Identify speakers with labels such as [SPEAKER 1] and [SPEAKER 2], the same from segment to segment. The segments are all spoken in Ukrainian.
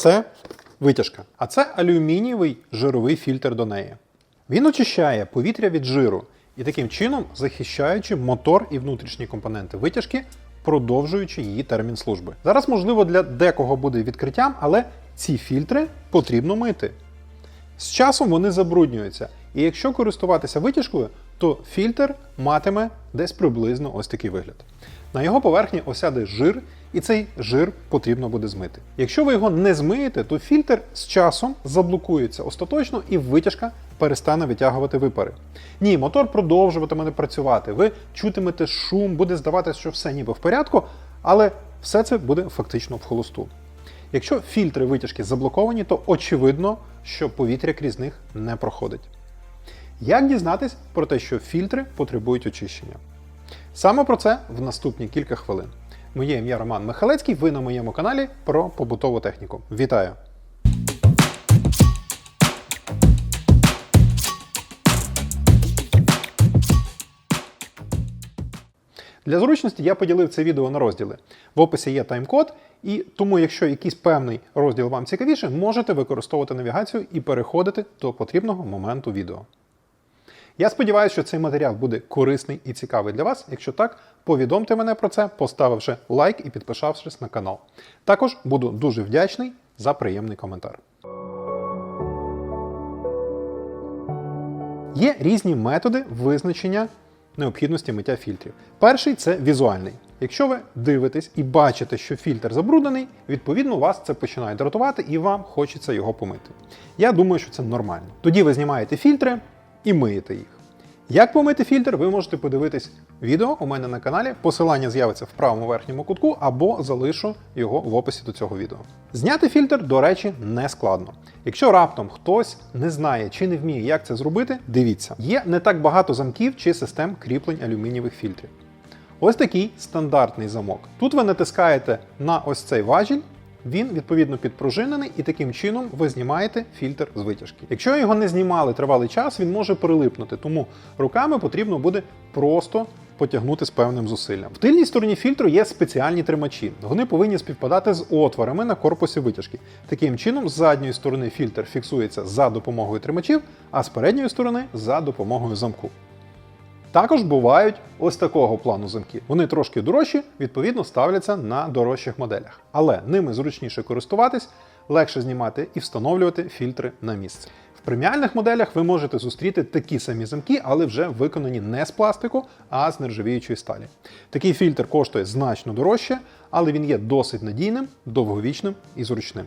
[SPEAKER 1] Це витяжка. А це алюмінієвий жировий фільтр до неї. Він очищає повітря від жиру і таким чином захищаючи мотор і внутрішні компоненти витяжки, продовжуючи її термін служби. Зараз, можливо, для декого буде відкриттям, але ці фільтри потрібно мити. З часом вони забруднюються. І якщо користуватися витяжкою, то фільтр матиме десь приблизно ось такий вигляд. На його поверхні осяде жир, і цей жир потрібно буде змити. Якщо ви його не змиєте, то фільтр з часом заблокується остаточно і витяжка перестане витягувати випари. Ні, мотор продовжуватиме не працювати. Ви чутимете шум, буде здаватися, що все ніби в порядку, але все це буде фактично в холосту. Якщо фільтри витяжки заблоковані, то очевидно, що повітря крізь них не проходить. Як дізнатись про те, що фільтри потребують очищення? Саме про це в наступні кілька хвилин. Моє ім'я Роман Михалецький, ви на моєму каналі про побутову техніку. Вітаю! Для зручності я поділив це відео на розділи. В описі є тайм-код, і тому, якщо якийсь певний розділ вам цікавіше, можете використовувати навігацію і переходити до потрібного моменту відео. Я сподіваюся, що цей матеріал буде корисний і цікавий для вас. Якщо так, повідомте мене про це, поставивши лайк і підписавшись на канал. Також буду дуже вдячний за приємний коментар. Є різні методи визначення необхідності миття фільтрів. Перший це візуальний. Якщо ви дивитесь і бачите, що фільтр забруднений, відповідно вас це починає дратувати і вам хочеться його помити. Я думаю, що це нормально. Тоді ви знімаєте фільтри і миєте їх. Як помити фільтр, ви можете подивитись відео у мене на каналі. Посилання з'явиться в правому верхньому кутку або залишу його в описі до цього відео. Зняти фільтр, до речі, не складно. Якщо раптом хтось не знає чи не вміє, як це зробити, дивіться, є не так багато замків чи систем кріплень алюмінієвих фільтрів. Ось такий стандартний замок. Тут ви натискаєте на ось цей важіль, він відповідно підпружинений, і таким чином ви знімаєте фільтр з витяжки. Якщо його не знімали тривалий час, він може прилипнути, тому руками потрібно буде просто потягнути з певним зусиллям. В тильній стороні фільтру є спеціальні тримачі. Вони повинні співпадати з отворами на корпусі витяжки. Таким чином, з задньої сторони фільтр фіксується за допомогою тримачів, а з передньої сторони за допомогою замку. Також бувають ось такого плану замки. Вони трошки дорожчі, відповідно, ставляться на дорожчих моделях. Але ними зручніше користуватись, легше знімати і встановлювати фільтри на місце. В преміальних моделях ви можете зустріти такі самі замки, але вже виконані не з пластику, а з нержавіючої сталі. Такий фільтр коштує значно дорожче, але він є досить надійним, довговічним і зручним.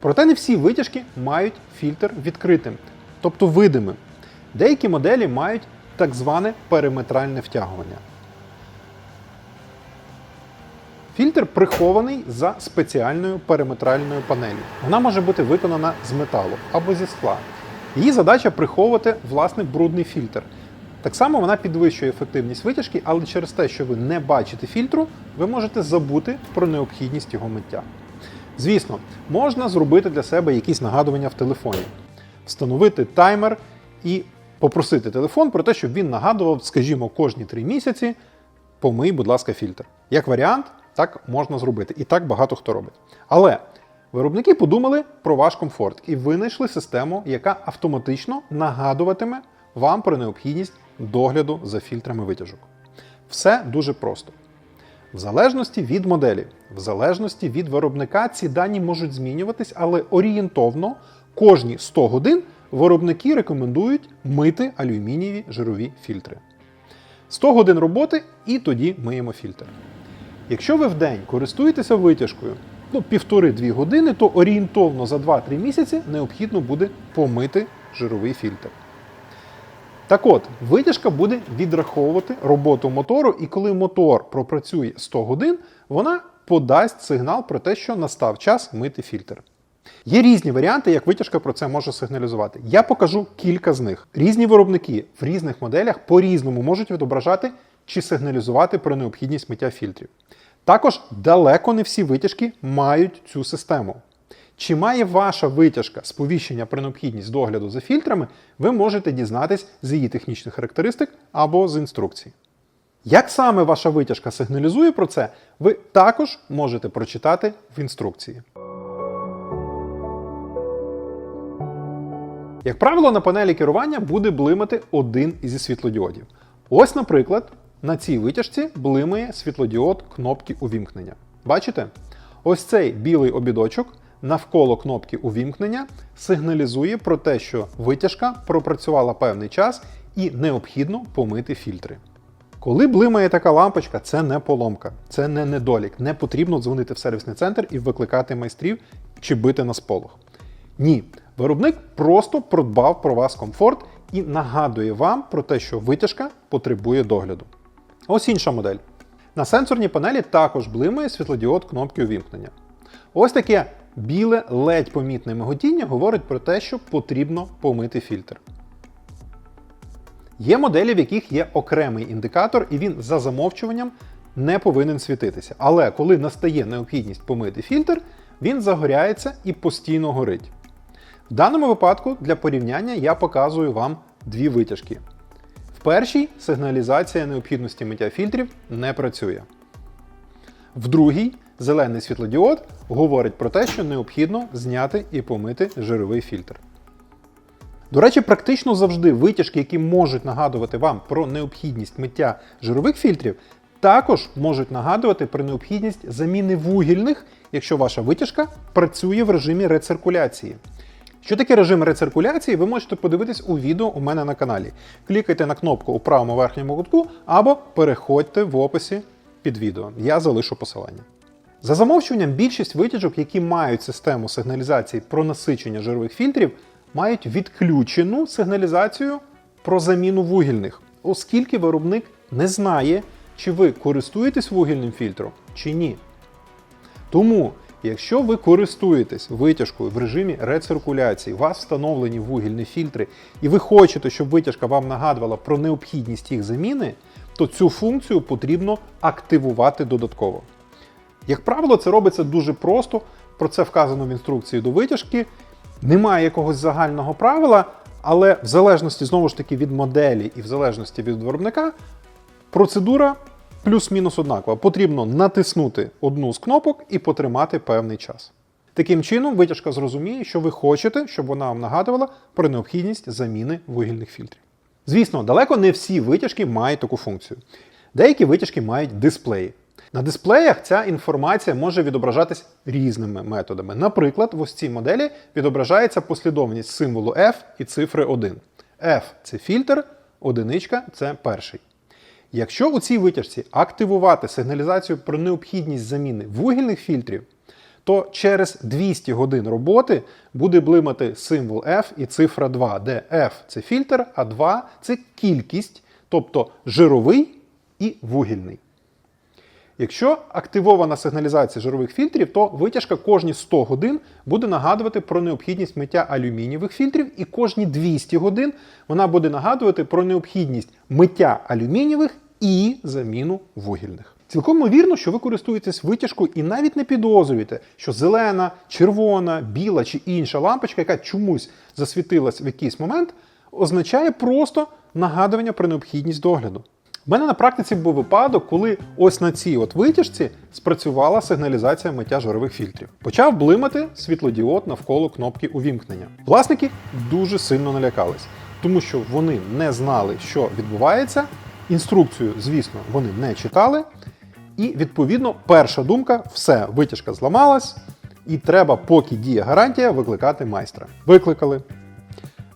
[SPEAKER 1] Проте не всі витяжки мають фільтр відкритим, тобто видимим. Деякі моделі мають так зване периметральне втягування. Фільтр прихований за спеціальною периметральною панелью. Вона може бути виконана з металу або зі скла. Її задача приховувати власне брудний фільтр. Так само вона підвищує ефективність витяжки, але через те, що ви не бачите фільтру, ви можете забути про необхідність його миття. Звісно, можна зробити для себе якісь нагадування в телефоні, встановити таймер і попросити телефон про те, щоб він нагадував, скажімо, кожні три місяці помий, будь ласка, фільтр. Як варіант, так можна зробити. І так багато хто робить. Але виробники подумали про ваш комфорт і винайшли систему, яка автоматично нагадуватиме вам про необхідність догляду за фільтрами витяжок. Все дуже просто. В залежності від моделі, в залежності від виробника, ці дані можуть змінюватись, але орієнтовно кожні 100 годин виробники рекомендують мити алюмінієві жирові фільтри. 100 годин роботи і тоді миємо фільтр. Якщо ви в день користуєтеся витяжкою ну, півтори-дві години, то орієнтовно за 2-3 місяці необхідно буде помити жировий фільтр. Так от, витяжка буде відраховувати роботу мотору, і коли мотор пропрацює 100 годин, вона подасть сигнал про те, що настав час мити фільтр. Є різні варіанти, як витяжка про це може сигналізувати. Я покажу кілька з них. Різні виробники в різних моделях по-різному можуть відображати чи сигналізувати про необхідність миття фільтрів. Також далеко не всі витяжки мають цю систему. Чи має ваша витяжка сповіщення про необхідність догляду за фільтрами, ви можете дізнатись з її технічних характеристик або з інструкцій. Як саме ваша витяжка сигналізує про це, ви також можете прочитати в інструкції. Як правило, на панелі керування буде блимати один із світлодіодів. Ось, наприклад, на цій витяжці блимає світлодіод кнопки увімкнення. Бачите? Ось цей білий обідочок навколо кнопки увімкнення сигналізує про те, що витяжка пропрацювала певний час і необхідно помити фільтри. Коли блимає така лампочка, це не поломка, це не недолік. Не потрібно дзвонити в сервісний центр і викликати майстрів чи бити на сполох. Ні, виробник просто продбав про вас комфорт і нагадує вам про те, що витяжка потребує догляду. Ось інша модель. На сенсорній панелі також блимає світлодіод кнопки увімкнення. Ось таке біле, ледь помітне миготіння говорить про те, що потрібно помити фільтр. Є моделі, в яких є окремий індикатор, і він за замовчуванням не повинен світитися. Але коли настає необхідність помити фільтр, він загоряється і постійно горить. В даному випадку для порівняння я показую вам дві витяжки. В першій сигналізація необхідності миття фільтрів не працює. В другій зелений світлодіод говорить про те, що необхідно зняти і помити жировий фільтр. До речі, практично завжди витяжки, які можуть нагадувати вам про необхідність миття жирових фільтрів, також можуть нагадувати про необхідність заміни вугільних, якщо ваша витяжка працює в режимі рециркуляції. Що таке режим рециркуляції, ви можете подивитись у відео у мене на каналі. Клікайте на кнопку у правому верхньому кутку або переходьте в описі під відео. Я залишу посилання. За замовчуванням, більшість витяжок, які мають систему сигналізації про насичення жирових фільтрів, мають відключену сигналізацію про заміну вугільних, оскільки виробник не знає, чи ви користуєтесь вугільним фільтром чи ні. Тому, якщо ви користуєтесь витяжкою в режимі рециркуляції, у вас встановлені вугільні фільтри, і ви хочете, щоб витяжка вам нагадувала про необхідність їх заміни, то цю функцію потрібно активувати додатково. Як правило, це робиться дуже просто, про це вказано в інструкції до витяжки. Немає якогось загального правила, але в залежності знову ж таки від моделі і в залежності від виробника, процедура плюс-мінус однакова. Потрібно натиснути одну з кнопок і потримати певний час. Таким чином, витяжка зрозуміє, що ви хочете, щоб вона вам нагадувала про необхідність заміни вугільних фільтрів. Звісно, далеко не всі витяжки мають таку функцію. Деякі витяжки мають дисплеї. На дисплеях ця інформація може відображатись різними методами. Наприклад, в ось цій моделі відображається послідовність символу F і цифри 1. F це фільтр, одиничка це перший. Якщо у цій витяжці активувати сигналізацію про необхідність заміни вугільних фільтрів, то через 200 годин роботи буде блимати символ F і цифра 2, де F це фільтр, а 2 це кількість, тобто жировий і вугільний. Якщо активована сигналізація жирових фільтрів, то витяжка кожні 100 годин буде нагадувати про необхідність миття алюмінієвих фільтрів, і кожні 200 годин вона буде нагадувати про необхідність миття алюмінієвих і заміну вугільних. Цілком ймовірно, що ви користуєтесь витяжкою і навіть не підозрюєте, що зелена, червона, біла чи інша лампочка, яка чомусь засвітилась в якийсь момент, означає просто нагадування про необхідність догляду. У мене на практиці був випадок, коли ось на цій от витяжці спрацювала сигналізація миття жирових фільтрів. Почав блимати світлодіод навколо кнопки увімкнення. Власники дуже сильно налякались, тому що вони не знали, що відбувається. Інструкцію, звісно, вони не читали. І відповідно, перша думка: все, витяжка зламалась, і треба, поки діє гарантія, викликати майстра. Викликали.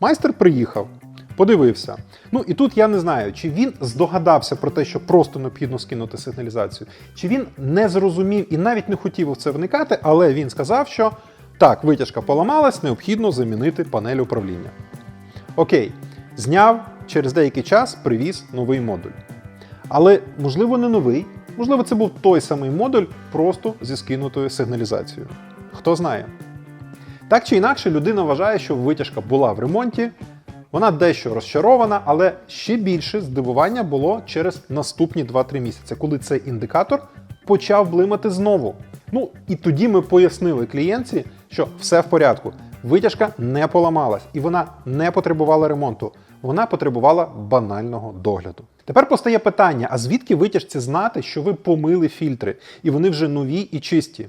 [SPEAKER 1] Майстер приїхав, подивився. Ну і тут я не знаю, чи він здогадався про те, що просто необхідно скинути сигналізацію, чи він не зрозумів і навіть не хотів в це вникати, але він сказав, що так, витяжка поламалась, необхідно замінити панель управління. Окей, зняв, через деякий час привіз новий модуль. Але, можливо, не новий, можливо, це був той самий модуль, просто зі скинутою сигналізацією. Хто знає. Так чи інакше, людина вважає, що витяжка була в ремонті, вона дещо розчарована, але ще більше здивування було через наступні 2-3 місяці, коли цей індикатор почав блимати знову. Ну і тоді ми пояснили клієнтці, що все в порядку. Витяжка не поламалась і вона не потребувала ремонту. Вона потребувала банального догляду. Тепер постає питання: а звідки витяжці знати, що ви помили фільтри, і вони вже нові і чисті?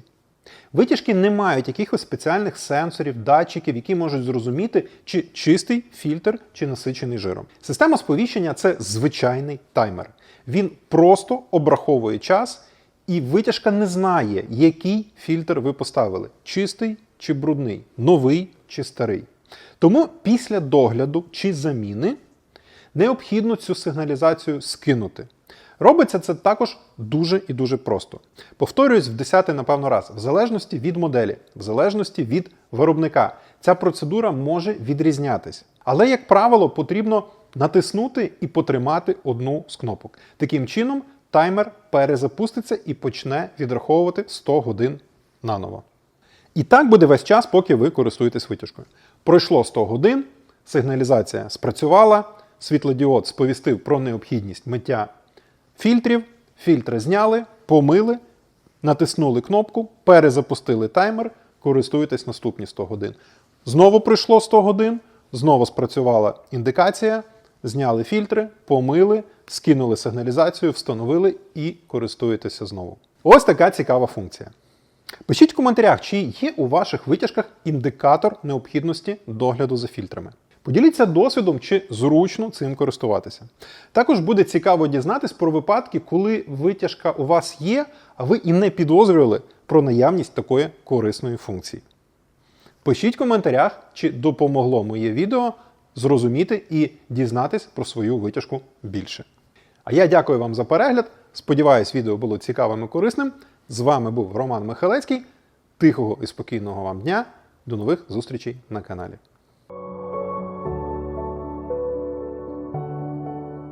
[SPEAKER 1] Витяжки не мають якихось спеціальних сенсорів, датчиків, які можуть зрозуміти, чи чистий фільтр, чи насичений жиром. Система сповіщення це звичайний таймер. Він просто обраховує час, і витяжка не знає, який фільтр ви поставили: чистий чи брудний, новий чи старий. Тому після догляду чи заміни необхідно цю сигналізацію скинути. Робиться це також дуже і дуже просто. Повторююсь в десятий, напевно, раз, в залежності від моделі, в залежності від виробника. Ця процедура може відрізнятись. Але, як правило, потрібно натиснути і потримати одну з кнопок. Таким чином, таймер перезапуститься і почне відраховувати 100 годин наново. І так буде весь час, поки ви користуєтесь витяжкою. Пройшло 100 годин, сигналізація спрацювала, світлодіод сповістив про необхідність миття фільтрів, фільтри зняли, помили, натиснули кнопку, перезапустили таймер, користуєтесь наступні 100 годин. Знову пройшло 100 годин, знову спрацювала індикація, зняли фільтри, помили, скинули сигналізацію, встановили і користуєтеся знову. Ось така цікава функція. Пишіть в коментарях, чи є у ваших витяжках індикатор необхідності догляду за фільтрами. Поділіться досвідом, чи зручно цим користуватися. Також буде цікаво дізнатись про випадки, коли витяжка у вас є, а ви і не підозрювали про наявність такої корисної функції. Пишіть в коментарях, чи допомогло моє відео зрозуміти і дізнатись про свою витяжку більше. А я дякую вам за перегляд. Сподіваюсь, відео було цікавим і корисним. З вами був Роман Михалецький. Тихого і спокійного вам дня. До нових зустрічей на каналі.